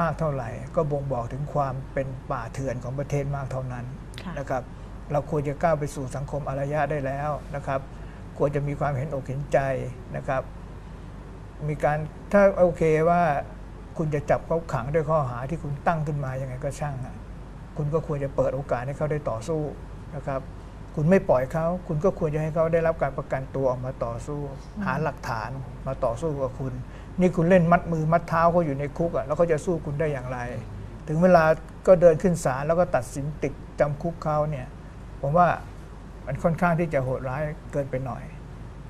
มากเท่าไหร่ ก็บ่งบอกถึงความเป็นป่าเถื่อนของประเทศมากเท่านั้นค่ะนะครับ เราควรจะก้าวไปสู่สังคมอารยะได้แล้วนะครับ ควรจะมีความเห็นอกเห็นใจนะครับ มีการถ้าโอเคว่าคุณจะจับเขาขังด้วยข้อหาที่คุณตั้งขึ้นมายังไงก็ช่างอะคุณก็ควรจะเปิดโอกาสให้เขาได้ต่อสู้นะครับ คุณไม่ปล่อยเขา คุณก็ควรจะให้เขาได้รับการประกันตัวออกมาต่อสู้ หาหลักฐานมาต่อสู้กับคุณ นี่คุณเล่นมัดมือมัดเท้าเขาอยู่ในคุกอะแล้วเขาจะสู้คุณได้อย่างไร ถึงเวลาก็เดินขึ้นศาลแล้วก็ตัดสินติดจำคุกเขาเนี่ย ผมว่ามันค่อนข้างที่จะโหดร้ายเกินไปหน่อย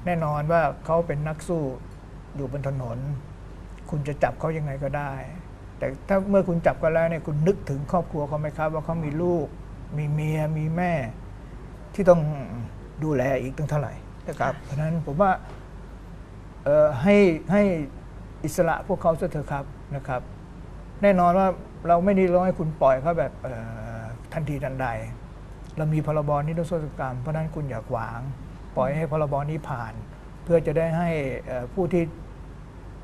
แน่นอนว่าเขาเป็นนักสู้อยู่บนถนน คุณจะจับเขายังไงก็ได้ แต่ถ้าเมื่อคุณจับกันแล้วเนี่ยคุณนึกถึงครอบครัวเขาไหมครับ ว่าเขามีลูก มีเมียมีแม่ ที่ต้องดูแลอีกตั้งเท่าไหร่นะครับ เพราะฉะนั้นผมว่าให้ให้ อิสระพวกเขาซะเถอะครับนะครับ แน่นอนว่าเราไม่ได้ร้องให้คุณปล่อยเขาแบบทันทีทันใด เรามีพรบนิรโทษกรรม เพราะนั้นคุณอย่าขวาง ปล่อยให้พรบนี้ผ่าน เพื่อจะได้ให้ผู้ที่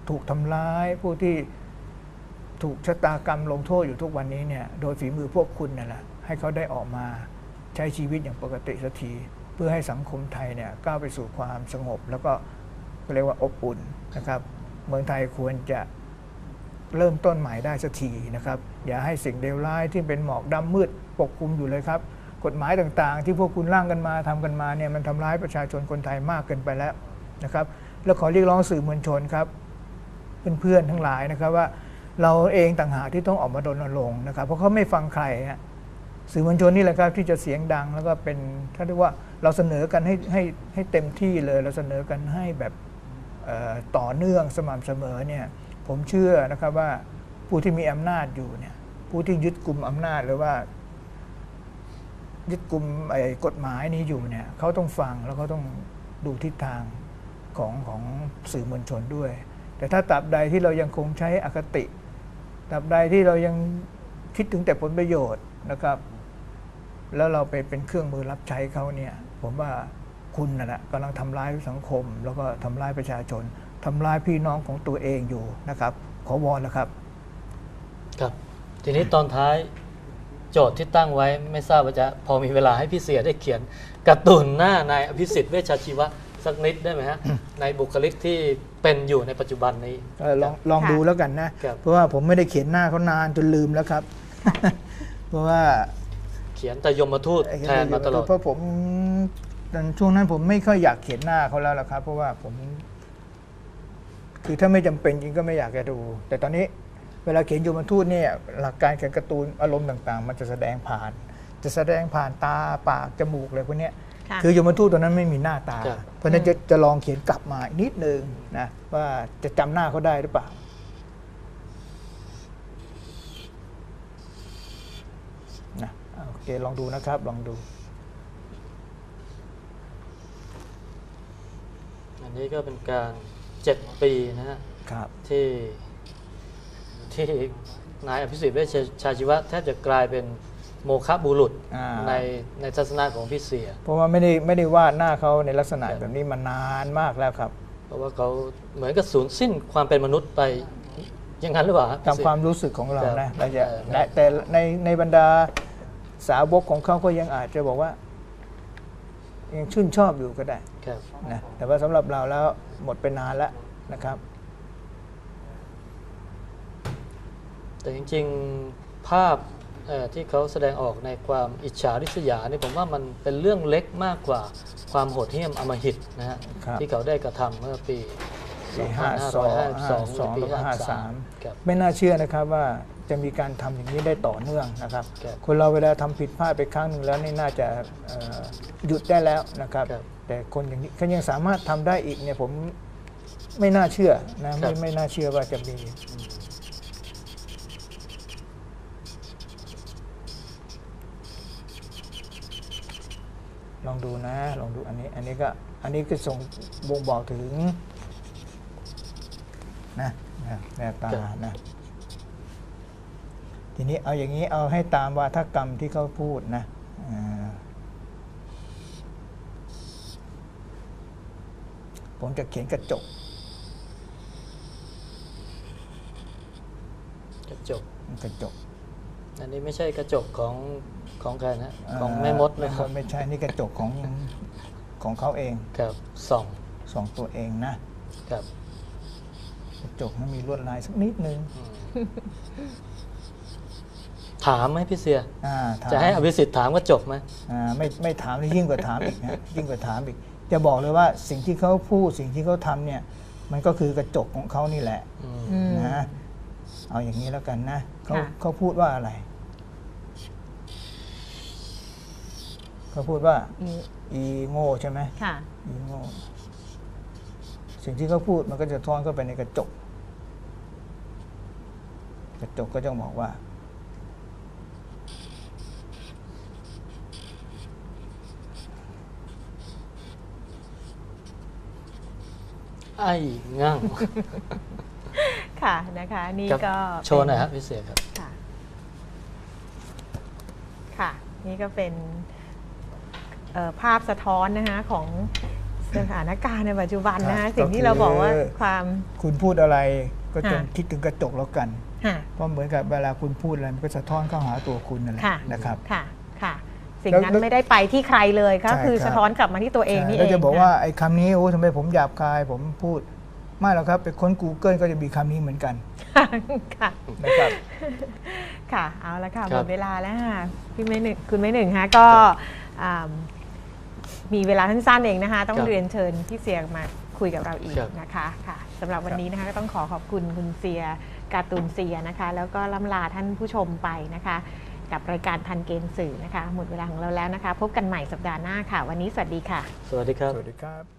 ถูกทำร้าย ผู้ที่ถูกชะตากรรมลงโทษอยู่ทุกวันนี้เนี่ยโดยฝีมือพวกคุณนั่นแหละให้เขาได้ออกมาใช้ชีวิตอย่างปกติสักทีเพื่อให้สังคมไทยเนี่ยก้าวไปสู่ความสงบ แล้วก็เรียกว่าอบอุ่นนะครับ เมืองไทยควรจะเริ่มต้นใหม่ได้สักทีนะครับ อย่าให้สิ่งเลวร้ายที่เป็นหมอกดำมืดปกคลุมอยู่เลยครับ กฎหมายต่างๆ ที่พวกคุณร่างกันมาทำกันมาเนี่ยมันทำร้ายประชาชนคนไทยมากเกินไปแล้วนะครับ แล้วขอเรียกร้องสื่อมวลชนครับ เพื่อนๆทั้งหลายนะครับว่าเราเองต่างหากที่ต้องออกมาดนรงค์นะครับ เพราะเขาไม่ฟังใครฮะสื่อมวลชนนี่แหละครับที่จะเสียงดังแล้วก็เป็นถ้าเรียกว่าเราเสนอกันให้ให้ให้เต็มที่เลยเราเสนอกันให้แบบ ต่อเนื่องสม่ำเสมอเนี่ยผมเชื่อนะครับว่าผู้ที่มีอำนาจอยู่เนี่ยผู้ที่ยึดกลุ่มอำนาจหรือว่า ยึดกลุ่มไอ้กฎหมายนี้อยู่เนี่ยเขาต้องฟังแล้วเขาต้องดูทิศทางของของสื่อมวลชนด้วย แต่ถ้าตราบใดที่เรายังคงใช้อคติตราบใดที่เรายังคิดถึงแต่ผลประโยชน์นะครับ แล้วเราไปเป็นเครื่องมือรับใช้เขาเนี่ยผมว่า คุณน่ะนะกำลังทำร้ายสังคม แล้วก็ทำร้ายประชาชนทำร้ายพี่น้องของตัวเองอยู่นะครับ ขอวอนนะครับ ครับ ทีนี้ตอนท้ายโจทย์ที่ตั้งไว้ไม่ทราบว่าจะพอมีเวลาให้พี่เสียได้เขียนการ์ตูนหน้านายอภิสิทธิ์เวชชาชีวะสักนิดได้ไหมฮะในบุคลิกที่เป็นอยู่ในปัจจุบันนี้เออลองลองค่ะดูแล้วกันนะครับเพราะว่าผมไม่ได้เขียนหน้าเขานานจนลืมแล้วครับ เพราะว่าเขียนแต่ยมทูตแทนมาตลอดเพราะผม ตอนช่วงนั้นผมไม่ค่อยอยากเขียนหน้าเขาแล้วล่ะครับ เพราะว่าผม คือถ้าไม่จำเป็นจริงก็ไม่อยากจะดู แต่ตอนนี้เวลาเขียนยมทูตเนี่ยหลักการเขียนการ์ตูนอารมณ์ต่าง ๆ มันจะแสดงผ่าน จะแสดงผ่านตาปากจมูกอะไรพวกเนี้ยค่ะคือยมทูตตัวนั้นไม่มีหน้าตาครับเพราะฉะนั้นจะจะลองเขียนกลับมาอีกนิดนึงนะว่าจะจำหน้าเขาได้หรือเปล่านะอ่าโอเคลองดูนะครับลองดู อันนี้ก็เป็นการเจ็ดปีนะฮะครับที่ที่นายอภิสิทธิ์เวชชาชีวะแทบจะกลายเป็นโมฆะบุรุษอ่า ในในทัศนะของพี่เสีย เพราะว่าไม่ได้ไม่ได้วาดหน้าเขาในลักษณะแบบนี้มานานมากแล้วครับเพราะว่าเขาเหมือนกับสูญสิ้นความเป็นมนุษย์ไปอย่างนั้นหรือเปล่าฮะตามความรู้สึกของเราครับนะเราจะเออแต่แต่ในในบรรดาสาวกของเขาก็ยังอาจจะบอกว่า ยังชื่นชอบอยู่ก็ได้ครับนะแต่ว่าสำหรับเราแล้วหมดไปนานแล้วนะครับ แต่จริงๆภาพเอ่อที่เขาแสดงออกในความอิจฉาริษยานี่ผมว่ามันเป็นเรื่องเล็กมากกว่าความโหดเหี้ยมอำมหิตนะฮะครับที่เขาได้กระทำเมื่อปี ปีห้าสองห้าส2552องปีแล้วก็ห้าสาม53ครับไม่น่าเชื่อนะครับว่าจะมีการทำอย่างนี้ได้ต่อเนื่องนะครับครับคนเราเวลาทำผิดพลาดไปครั้งหนึ่งแล้วนี่น่าจะเอ่อหยุดได้แล้วนะครับครับแต่คนอย่างนี้เขายังสามารถทำได้อีกเนี่ยผมไม่น่าเชื่อนะครัไม่บไม่น่าเชื่อว่าจะมีลองดูนะ ลองดูอันนี้ อันนี้ก็ อันนี้ก็ส่งบ่งบอกถึง นะนะแนวตานะทีนี้เอาอย่างนี้เอาให้ตามวาทกรรมที่เขาพูดนะอ่าผมจะเขียนกระจก กระจก กระจก อันนี้ไม่ใช่กระจกของของใครนะ ของแม่มดแม่นะมครับดไม่ใช่ นี่กระจกของของเขาเอง ครับส่องสองตัวเองนะ ครับ กระจกนั้นมีลวดลายสักนิดนึงถามไหมพี่เสียอ่าถามจะให้อภิสิทธิ์ถามกระจกไหมอ่าไม่ไม่ถามนี่ยิ่งกว่าถามอีกนะยิ่งกว่าถามอีก จะบอกเลยว่าสิ่งที่เขาพูดสิ่งที่เขาทำเนี่ย มันก็คือกระจกของเขานี่แหละอืมอืมนะเอาอย่างนี้แล้วกันนะเขาค่ะเขาพูดว่าอะไรเขาพูดว่าอืมอีโง่ใช่ไหมค่ะอีโง่ สิ่งที่เขาพูดมันก็จะท้อนเข้าไปในกระจก กระจกก็จะบอกว่า ไอ้งั่งค่ะนะคะ นี่ครับก็โชว์หน่อยครับพี่เสียครับ ค่ะ ค่ะ นี่ก็เป็นเอ่อภาพสะท้อนนะคะของ สถานการณ์ในปัจจุบันนะครัคะบสิ่งที่เราบอกว่าก็คือความคุณพูดอะไรก็จงค่ะคิดถึงกระจกแล้วกันค่ะเพราะเหมือนกับเวลาคุณพูดอะไรมันก็สะท้อนเข้าหาตัวคุณนั่นแหละค่ะนะครับค่ะค่ะ สิ่งแล้วนั้นแล้วไม่ได้ไปที่ใครเลยก็ใช่คือครับสะท้อนกลับมาที่ตัวเองนี่เอแล้วงจะบอกนว่าไอ้คำนี้โอ้ทำไมผมหยาบคายผมพูดไม่หรอกครับไปค้น Google ก็จะมีคำนี้เหมือนกันค่ะนะครับค่ะ เอาละค่ะคหรัมบดเวลาแล้วค่ะพี่ไม่หนึ่งคุณไม่หนึ่งฮะก็อ่า มีเวลาสั้นๆเองนะคะ ต้องครับเรียนเชิญพี่เสียมาคุยกับเราอีกครับนะคะค่ะสำหรับวันนี้นะคะก็ต้องขอขอบคุณคุณเสียการ์ตูนเสียนะคะ แล้วก็ล่ำลาท่านผู้ชมไปนะคะ กับรายการทันเกณฑ์สื่อนะคะ หมดเวลาของเราแล้วนะคะ พบกันใหม่สัปดาห์หน้าค่ะ วันนี้สวัสดีค่ะ สวัสดีครับสวัสดีครับ